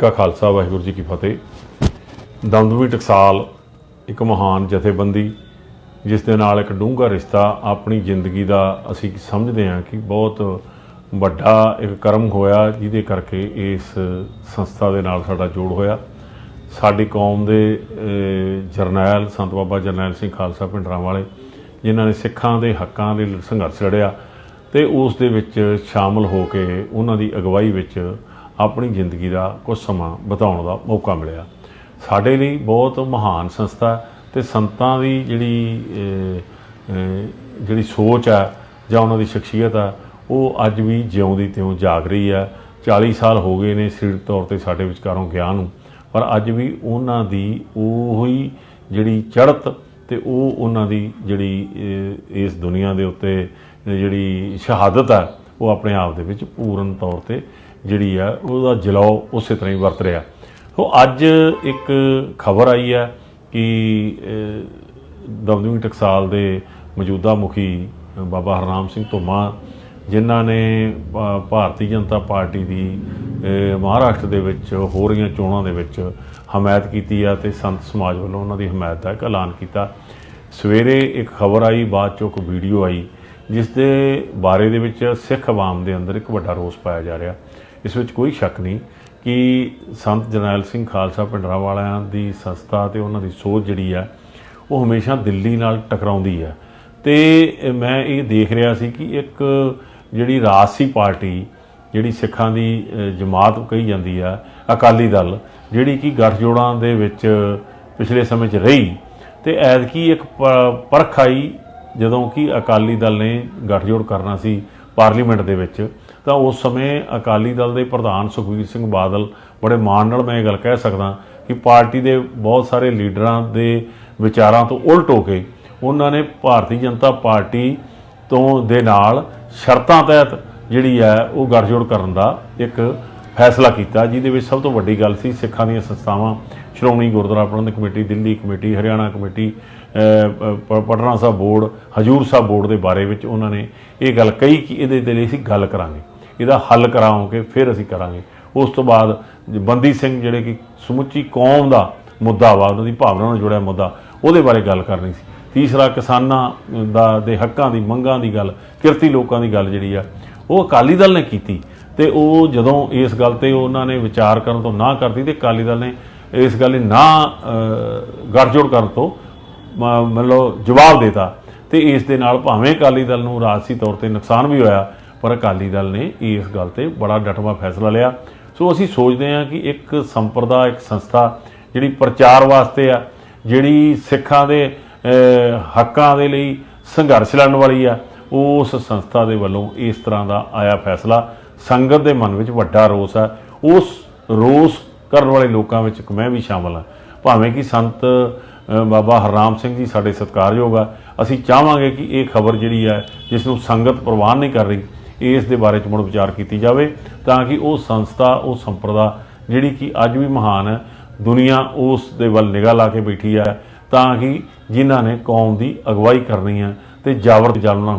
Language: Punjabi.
ਕਾ ਖਾਲਸਾ, ਵਾਹਿਗੁਰੂ ਜੀ ਕੀ ਫਤਿਹ। ਦਮਦਮੀ ਟਕਸਾਲ, ਇੱਕ ਮਹਾਨ ਜਥੇਬੰਦੀ, ਜਿਸ ਦੇ ਨਾਲ ਇੱਕ ਡੂੰਘਾ ਰਿਸ਼ਤਾ ਆਪਣੀ ਜ਼ਿੰਦਗੀ ਦਾ ਅਸੀਂ ਸਮਝਦੇ ਹਾਂ ਕਿ ਬਹੁਤ ਵੱਡਾ ਇੱਕ ਕਰਮ ਹੋਇਆ, ਜਿਹਦੇ ਕਰਕੇ ਇਸ ਸੰਸਥਾ ਦੇ ਨਾਲ ਸਾਡਾ ਜੋੜ ਹੋਇਆ। ਸਾਡੀ ਕੌਮ ਦੇ ਜਰਨੈਲ, ਸੰਤ ਬਾਬਾ ਜਰਨੈਲ ਸਿੰਘ ਖਾਲਸਾ ਪਿੰਡਰਾਂ ਵਾਲੇ, ਜਿਨ੍ਹਾਂ ਨੇ ਸਿੱਖਾਂ ਦੇ ਹੱਕਾਂ ਲਈ ਸੰਘਰਸ਼ ਲੜਿਆ ਤੇ ਉਸ ਦੇ ਵਿੱਚ ਸ਼ਾਮਲ ਹੋ ਕੇ ਉਹਨਾਂ ਦੀ ਅਗਵਾਈ ਵਿੱਚ ਆਪਣੀ ਜ਼ਿੰਦਗੀ ਦਾ ਕੁਝ ਸਮਾਂ ਬਿਤਾਉਣ ਦਾ ਮੌਕਾ ਮਿਲਿਆ। ਸਾਡੇ ਲਈ ਬਹੁਤ ਮਹਾਨ ਸੰਸਥਾ ਹੈ ਤੇ ਸੰਤਾਂ ਦੀ ਜਿਹੜੀ ਜਿਹੜੀ ਸੋਚ ਹੈ ਜਾਂ ਉਹਨਾਂ ਦੀ ਸ਼ਖਸੀਅਤ ਹੈ, ਉਹ ਅੱਜ ਵੀ ਜਿਉਂਦੀ ਤਿਉਂ ਜਾਗ ਰਹੀ ਹੈ। 40 ਸਾਲ ਹੋ ਗਏ ਨੇ ਸਰੀਰਕ ਤੌਰ ਤੇ ਸਾਡੇ ਵਿਚਕਾਰੋਂ ਗਿਆ ਨੂੰ, ਪਰ ਅੱਜ ਵੀ ਉਹਨਾਂ ਦੀ ਉਹੀ ਜਿਹੜੀ ਚੜ੍ਹਤ ਤੇ ਉਹ ਉਹਨਾਂ ਦੀ ਜਿਹੜੀ ਇਸ ਦੁਨੀਆ ਦੇ ਉੱਤੇ ਜਿਹੜੀ ਸ਼ਹਾਦਤ ਹੈ, ਉਹ ਆਪਣੇ ਆਪ ਦੇ ਵਿੱਚ ਪੂਰਨ ਤੌਰ ਤੇ ਜਿਹੜੀ ਆ, ਉਹਦਾ ਜਲਾਓ ਉਸੇ ਤਰ੍ਹਾਂ ਹੀ ਵਰਤ ਰਿਹਾ। ਸੋ ਅੱਜ ਇੱਕ ਖਬਰ ਆਈ ਹੈ ਕਿ ਦਮਦਮੀ ਟਕਸਾਲ ਦੇ ਮੌਜੂਦਾ ਮੁਖੀ ਬਾਬਾ ਹਰਨਾਮ ਸਿੰਘ ਧੁੰਮਾ, ਜਿਨ੍ਹਾਂ ਨੇ ਭਾਰਤੀ ਜਨਤਾ ਪਾਰਟੀ ਦੀ ਮਹਾਰਾਸ਼ਟਰ ਦੇ ਵਿੱਚ ਹੋ ਰਹੀਆਂ ਚੋਣਾਂ ਦੇ ਵਿੱਚ ਹਮਾਇਤ ਕੀਤੀ ਆ ਤੇ ਸੰਤ ਸਮਾਜ ਵੱਲੋਂ ਉਹਨਾਂ ਦੀ ਹਮਾਇਤ ਦਾ ਇੱਕ ਐਲਾਨ ਕੀਤਾ। ਸਵੇਰੇ ਇੱਕ ਖਬਰ ਆਈ, ਬਾਅਦ ਚੋਂ ਇੱਕ ਵੀਡੀਓ ਆਈ, ਜਿਸ ਦੇ ਬਾਰੇ ਦੇ ਵਿੱਚ ਸਿੱਖ ਆਵਾਮ ਦੇ ਅੰਦਰ ਇੱਕ ਵੱਡਾ ਰੋਸ ਪਾਇਆ ਜਾ ਰਿਹਾ। ਇਸ ਵਿੱਚ ਕੋਈ ਸ਼ੱਕ ਨਹੀਂ ਕਿ ਸੰਤ ਜਰਨੈਲ ਸਿੰਘ ਖਾਲਸਾ ਪਿੰਡਰਾਂ ਵਾਲਿਆਂ ਦੀ ਸੰਸਥਾ ਤੇ ਉਹਨਾਂ ਦੀ ਸੋਚ ਜਿਹੜੀ ਆ, ਉਹ ਹਮੇਸ਼ਾ ਦਿੱਲੀ ਨਾਲ ਟਕਰਾਉਂਦੀ ਹੈ ਤੇ ਮੈਂ ਇਹ ਦੇਖ ਰਿਹਾ ਸੀ ਕਿ ਇੱਕ ਜਿਹੜੀ ਰਾਜਸੀ ਪਾਰਟੀ, ਜਿਹੜੀ ਸਿੱਖਾਂ ਦੀ ਜਮਾਤ ਕਹੀ ਜਾਂਦੀ ਆ, ਅਕਾਲੀ ਦਲ, ਜਿਹੜੀ ਕਿ ਗੱਠਜੋੜਾਂ ਦੇ ਵਿੱਚ ਪਿਛਲੇ ਸਮੇਂ 'ਚ ਰਹੀ, ਤੇ ਐਤਕੀ ਇੱਕ ਪ- ਪਰਖ ਆਈ ਜਦੋਂ ਕਿ ਅਕਾਲੀ ਦਲ ਨੇ ਗੱਠਜੋੜ ਕਰਨਾ ਸੀ ਪਾਰਲੀਮੈਂਟ ਦੇ ਵਿੱਚ। ਤਾਂ ਉਸ ਸਮੇਂ ਅਕਾਲੀ ਦਲ ਦੇ ਪ੍ਰਧਾਨ ਸੁਖਬੀਰ ਸਿੰਘ ਬਾਦਲ ਬੜੇ ਮਾਣ ਨਾਲ ਮੈਂ ਇਹ ਗੱਲ ਕਹਿ ਸਕਦਾ ਕਿ ਪਾਰਟੀ ਦੇ ਬਹੁਤ ਸਾਰੇ ਲੀਡਰਾਂ ਦੇ ਵਿਚਾਰਾਂ ਤੋਂ ਉਲਟ ਹੋ ਕੇ ਉਹਨਾਂ ਨੇ ਭਾਰਤੀ ਜਨਤਾ ਪਾਰਟੀ ਤੋਂ ਦੇ ਨਾਲ ਸ਼ਰਤਾਂ ਤਹਿਤ ਜਿਹੜੀ ਹੈ ਉਹ ਗੱਠਜੋੜ ਕਰਨ ਦਾ ਇੱਕ ਫੈਸਲਾ ਕੀਤਾ, ਜਿਹਦੇ ਵਿੱਚ ਸਭ ਤੋਂ ਵੱਡੀ ਗੱਲ ਸੀ ਸਿੱਖਾਂ ਦੀਆਂ ਸੰਸਥਾਵਾਂ, Shiromani Gurdwara Prabandhak committee, Delhi committee, Haryana committee ਪ- ਪਟਨਾ ਸਾਹਿਬ ਬੋਰਡ, ਹਜੂਰ ਸਾਹਿਬ ਬੋਰਡ ਦੇ ਬਾਰੇ ਵਿੱਚ ਉਹਨਾਂ ਨੇ ਇਹ ਗੱਲ ਕਹੀ ਕਿ ਇਹਦੇ ਦੇ ਲਈ ਅਸੀਂ ਗੱਲ ਕਰਾਂਗੇ। ਇਹਦਾ ਹੱਲ ਕਰਾਵਾਂਗੇ ਫਿਰ ਅਸੀਂ ਕਰਾਂਗੇ। ਉਸ ਤੋਂ ਬਾਅਦ ਬੰਦੀ ਸਿੰਘ ਜਿਹੜੇ ਕਿ ਸਮੁੱਚੀ ਕੌਮ ਦਾ ਮੁੱਦਾ ਵਾ ਉਹਨਾਂ ਦੀ ਭਾਵਨਾ ਨਾਲ ਜੁੜਿਆ ਮੁੱਦਾ ਉਹਦੇ ਬਾਰੇ ਗੱਲ ਕਰਨੀ ਸੀ। ਤੀਸਰਾ ਕਿਸਾਨਾਂ ਦਾ ਦੇ ਹੱਕਾਂ ਦੀ ਮੰਗਾਂ ਦੀ ਗੱਲ ਕਿਰਤੀ ਲੋਕਾਂ ਦੀ ਗੱਲ ਜਿਹੜੀ ਆ ਉਹ ਅਕਾਲੀ ਦਲ ਨੇ ਕੀਤੀ ਤੇ ਉਹ ਜਦੋਂ ਇਸ ਗੱਲ ਤੇ ਉਹਨਾਂ ਨੇ ਵਿਚਾਰ ਕਰਨ ਤੋਂ ਨਾ ਕਰਤੀ ਤੇ ਅਕਾਲੀ ਦਲ ਨੇ ਇਸ ਗੱਲ ਲਈ ਨਾ ਅ, ਗੱਠਜੋੜ ਕਰਨ ਤੋਂ ਮਤਲਬ ਜਵਾਬ ਦੇਤਾ। ਤੇ ਇਸ ਦੇ ਨਾਲ ਭਾਵੇਂ ਅਕਾਲੀ ਦਲ ਨੂੰ ਰਾਜਸੀ ਤੌਰ ਤੇ ਨੁਕਸਾਨ ਵੀ ਹੋਇਆ ਪਰ ਅਕਾਲੀ ਦਲ ਨੇ ਇਸ ਗੱਲ ਤੇ ਬੜਾ ਡਟਵਾ ਫੈਸਲਾ ਲਿਆ। ਸੋ ਅਸੀਂ ਸੋਚਦੇ ਹਾਂ ਕਿ ਇੱਕ ਸੰਪਰਦਾ ਇੱਕ ਸੰਸਥਾ ਜਿਹੜੀ ਪ੍ਰਚਾਰ ਵਾਸਤੇ ਆ, ਜਿਹੜੀ ਸਿੱਖਾਂ ਦੇ ਹੱਕਾਂ ਦੇ ਲਈ ਸੰਘਰਸ਼ ਲੜਨ ਵਾਲੀ ਆ ਉਸ ਸੰਸਥਾ ਦੇ ਵੱਲੋਂ ਇਸ ਤਰ੍ਹਾਂ ਦਾ ਆਇਆ ਫੈਸਲਾ ਸੰਗਤ ਦੇ ਮਨ ਵਿੱਚ ਵੱਡਾ ਰੋਸ ਹੈ ਉਸ ਰੋਸ ਕਰਨ ਵਾਲੇ ਲੋਕਾਂ ਵਿੱਚ ਮੈਂ ਵੀ ਸ਼ਾਮਲ ਹਾਂ। ਭਾਵੇਂ ਕਿ ਸੰਤ ਬਾਬਾ ਹਰਨਾਮ ਸਿੰਘ ਜੀ ਸਾਡੇ ਸਤਿਕਾਰਯੋਗ ਆ, ਅਸੀਂ ਚਾਹਾਂਗੇ ਕਿ ਇਹ ਖਬਰ ਜਿਹੜੀ ਹੈ ਜਿਸ ਨੂੰ ਸੰਗਤ ਪ੍ਰਵਾਨ ਨਹੀਂ ਕਰ ਰਹੀ ਇਸ ਦੇ ਬਾਰੇ ਚ ਮੁੜ ਵਿਚਾਰ ਕੀਤੀ ਜਾਵੇ ਤਾਂ ਕਿ ਉਹ ਸੰਸਥਾ, ਉਹ ਸੰਪਰਦਾ ਜਿਹੜੀ ਕਿ ਅੱਜ ਵੀ ਮਹਾਨ ਹੈ ਦੁਨੀਆ ਉਸ ਦੇ ਵੱਲ ਨਿਗਾਹ ਲਾ ਕੇ ਬੈਠੀ ਹੈ ਤਾਂ ਕਿ ਜਿਨ੍ਹਾਂ ਨੇ ਕੌਮ ਦੀ ਅਗਵਾਈ ਕਰਨੀ ਹੈ ਤੇ ਜਾਵਰ ਜਾਲਣਾ